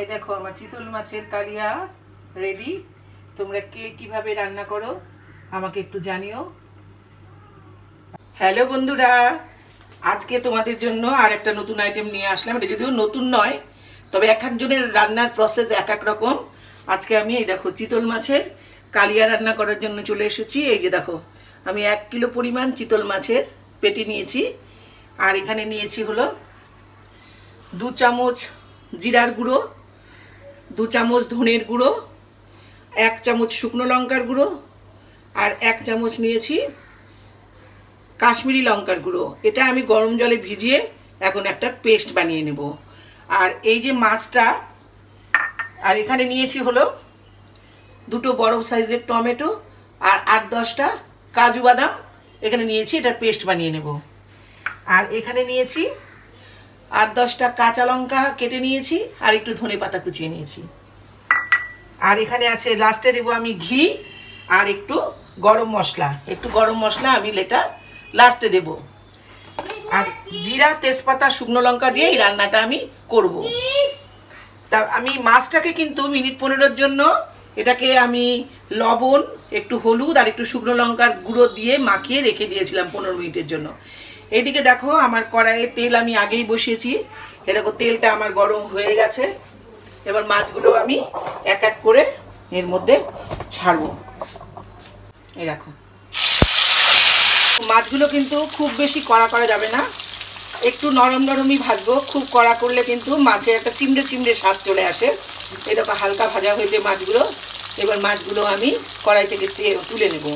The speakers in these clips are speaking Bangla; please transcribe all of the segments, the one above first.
এই দেখো, আমার চিতল মাছের কালিয়া রেডি তোমরা কে কীভাবে রান্না করো, আমাকে একটু জানিও। হ্যালো বন্ধুরা, আজকে তোমাদের জন্য আর একটা নতুন আইটেম নিয়ে আসলাম। এটা যদিও নতুন নয়, তবে এক একজনের রান্নার প্রসেস এক এক রকম। আজকে আমি এই দেখো, চিতল মাছের কালিয়া রান্না করার জন্য চলে এসেছি। এই যে দেখো, আমি এক কিলো পরিমাণ চিতল মাছের পেটি নিয়েছি। আর এখানে নিয়েছি হলো দু চামচ জিরার গুঁড়ো দু চামচ ধনের গুঁড়ো, এক চামচ শুকনো লঙ্কার গুঁড়ো আর এক চামচ নিয়েছি কাশ্মীরি লঙ্কার গুঁড়ো। এটা আমি গরম জলে ভিজিয়ে এখন একটা পেস্ট বানিয়ে নেব। আর এই যে মাছটা, আর এখানে নিয়েছি হলো দুটো বড় সাইজের টমেটো আর আট দশটা কাজু বাদাম। এখানে নিয়েছি, এটা পেস্ট বানিয়ে নেব। আর এখানে নিয়েছি আট দশটা কাঁচা লঙ্কা কেটে নিয়েছি, আর একটু ধনে পাতা কুচিয়ে নিয়েছি। আর এখানে আছে, লাস্টে দেবো আমি ঘি, আর একটু গরম মশলা। একটু গরম মশলা আমি লেটা লাস্টে দেব। আর জিরা, তেজপাতা, শুকনো লঙ্কা দিয়ে এই রান্নাটা আমি করব। তা আমি মাছটাকে কিন্তু মিনিট পনেরোর জন্য এটাকে আমি লবণ, একটু হলুদ, আর একটু শুকনো লঙ্কার গুঁড়ো দিয়ে মাখিয়ে রেখে দিয়েছিলাম পনেরো মিনিটের জন্য। এইদিকে দেখো, আমার কড়াইয়ে তেল আমি আগেই বসিয়েছি। এ দেখো, তেলটা আমার গরম হয়ে গেছে। এবার মাছগুলো আমি এক এক করে এর মধ্যে ছাড়বো। এই দেখো। মাছগুলো কিন্তু খুব বেশি কড়া করা যাবে না। একটু নরম নরমই ভাজবো। খুব কড়া করলে কিন্তু মাছের একটা চিমড়ে চিমড়ে স্বাদ চলে আসে। এরকম হালকা ভাজা হয়েছে মাছগুলো। এবার মাছগুলো আমি কড়াই থেকে তুলে নেব।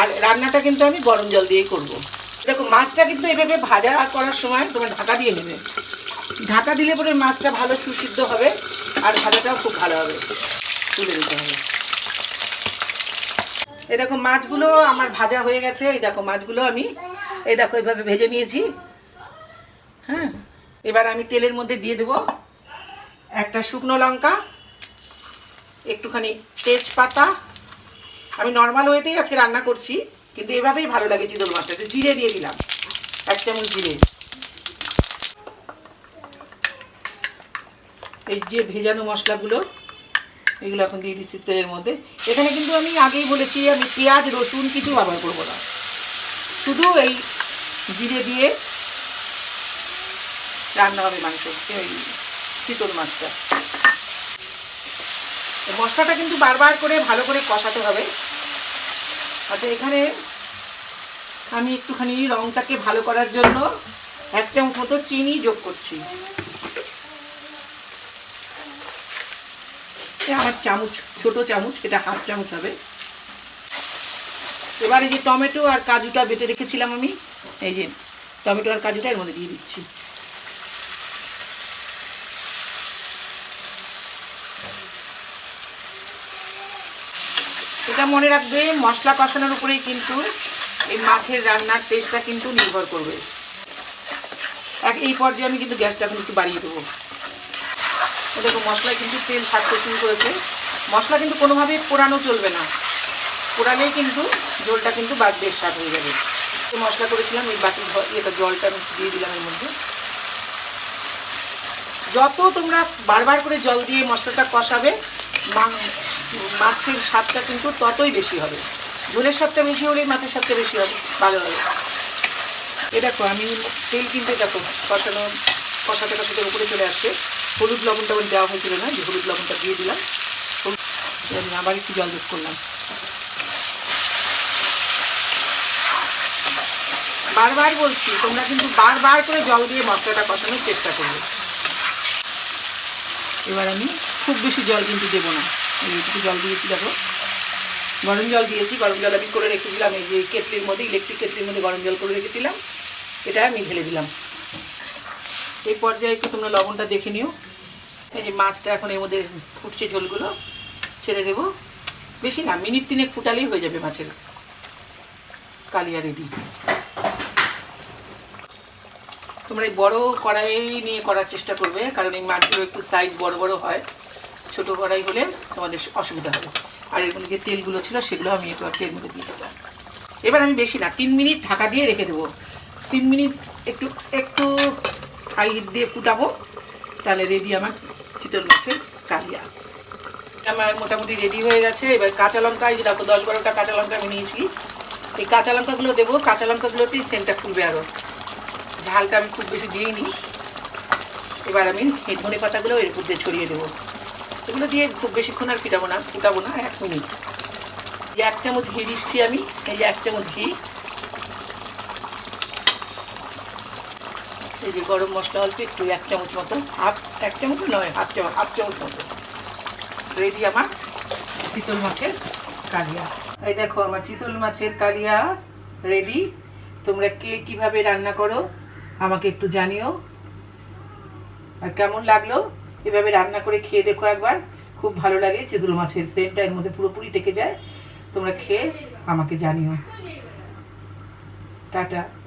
আর রান্নাটা কিন্তু আমি গরম জল দিয়েই করব। দেখো, মাছটা কিন্তু এভাবে ভাজা করার সময় তোমার ঢাকা দিয়ে নেবে। ঢাকা দিলে পরে মাছটা ভালো সুসিদ্ধ হবে আর ভাজাটাও খুব ভালো হবে। তুলে নিতে হবে। এই দেখো, মাছগুলো আমার ভাজা হয়ে গেছে। এই দেখো, মাছগুলো আমি এই দেখো এইভাবে ভেজে নিয়েছি। হ্যাঁ এবার আমি তেলের মধ্যে দিয়ে দেবো একটা শুকনো লঙ্কা, একটুখানি তেজপাতা। আমি নর্মাল ওয়েতেই আজকে রান্না করছি। কিন্তু এভাবেই ভালো লাগে চিতল মাছটা জিরে দিয়ে দিলাম। এক চামচ জিরে। এই যে ভেজানো মশলাগুলো, এগুলো এখন দিয়ে দিচ্ছি তেলের মধ্যে। এখানে কিন্তু আমি আগেই বলেছি, আমি পেঁয়াজ, রসুন কিছু ব্যবহার করব না। শুধু এই জিরে দিয়ে রান্না হবে মাংস, এই চিতল মাছটা। মশলাটা কিন্তু বারবার করে ভালো করে কষাতে হবে। আচ্ছা এখানে আমি একটুখানি রঙটাকে ভালো করার জন্য এক চামচ মতো চিনি যোগ করছি। আমার চামচ, ছোট চামচ, এটা হাফ চামচ হবে। এবারে যে টমেটো আর কাজুটা বেটে রেখেছিলাম আমি, এই যে টমেটো আর কাজুটা এর মধ্যে দিয়ে দিচ্ছি। এটা মনে রাখবে, মশলা কষানোর উপরেই কিন্তু এই মাছের রান্নার টেস্টটা কিন্তু নির্ভর করবে। এক, এই পর্যায়ে আমি কিন্তু গ্যাসটা এখন একটু বাড়িয়ে দেবো। দেখো মশলা কিন্তু তেল ছাড়তে শুরু করেছে। মশলা কিন্তু কোনোভাবেই পোড়ানো চলবে না। পোড়ালেই কিন্তু জলটা কিন্তু বাদ স্বাদ হয়ে যাবে। মশলা করেছিলাম, এই ভ- ইয়েটা জলটা আমি দিয়ে দিলাম এর মধ্যে। যত তোমরা বারবার করে জল দিয়ে মশলাটা কষাবে মাছের স্বাদটা কিন্তু ততই বেশি হবে। ঝোলের স্বাদটা বেশি হলেই মাছের স্বাদটা বেশি হবে, ভালো হবে। এ দেখো, আমি তেল কিনতে দেখো কষানো, কষাতে কষাতে উপরে চলে আসছে। হলুদ লবণটা দেওয়া হয়েছিল না, যে হলুদ লবণটা দিয়ে দিলাম। আমি আবার একটু জল যোগ করলাম। বারবার বলছি, তোমরা কিন্তু বারবার করে জল দিয়ে মশলাটা কষানোর চেষ্টা করবে। এবার আমি খুব বেশি জল কিন্তু দেবো না। একটু জল দিয়েছি, দেখো। গরম জল দিয়েছি, গরম জল আমি করে রেখেছিলাম, এই যে কেটলির মধ্যে ইলেকট্রিক কেটলির মধ্যে গরম জল করে রেখেছিলাম। এটা আমি ঢেলে দিলাম। এই পর্যায়ে একটু তোমরা লবণটা দেখে নিও। এই যে মাছটা এখন এর মধ্যে ফুটছে ঝোলগুলো, ছেড়ে দেবো। বেশি না, মিনিট তিনেক ফুটালেই হয়ে যাবে মাছের কালিয়া রেডি। তোমরা এই বড় কড়াই নিয়ে করার চেষ্টা করবে, কারণ এই মাছগুলো একটু সাইজ বড় বড় হয়। ছোট কড়াই হলে তোমাদের অসুবিধা হবে। আর এর মধ্যে যে তেলগুলো ছিল, সেগুলো আমি একটু এর মধ্যে দিয়ে দিলাম। এবার আমি বেশি না, তিন মিনিট ঢাকা দিয়ে রেখে দেবো। তিন মিনিট একটু একটু হাই হিট দিয়ে ফুটাবো। তাহলে রেডি আমার চিতল মাছের কালিয়া। আমার মোটামুটি রেডি হয়ে গেছে। এবার কাঁচা লঙ্কা, এই দেখো, দশ বারোটা কাঁচা লঙ্কা আমি নিয়েছি। এই কাঁচা লঙ্কাগুলো দেবো। কাঁচা লঙ্কাগুলোতেই সেন্টটা খুলবে আরও ঝালটা আমি খুব বেশি দিইনি। এবার আমি ধনে পাতাগুলো এর দিয়ে ছড়িয়ে দেবো। এগুলো দিয়ে খুব বেশিক্ষণ আর ফিটাবো না, ফুটাবো না, এক মিনিট। এক চামচ ঘি দিচ্ছি আমি, এই এক চামচ ঘি। এই যে গরম মশলা অল্প একটু, এক চামচ মতো, হাফ, এক চামচ নয়, হাফ চামচ হাফ চামচ মতো। রেডি আমার চিতল মাছের কালিয়া। এই দেখো আমার চিতল মাছের কালিয়া রেডি তোমরা কে কীভাবে রান্না করো, আমাকে একটু জানিও। আর কেমন লাগল? এভাবে রান্না করে খেয়ে দেখো একবার। খুব ভালো লাগে, চেতুল মাছের সেন্টটা এর মধ্যে পুরোপুরি থেকে যায়। তোমরা খেয়ে আমাকে জানিও। টাটা।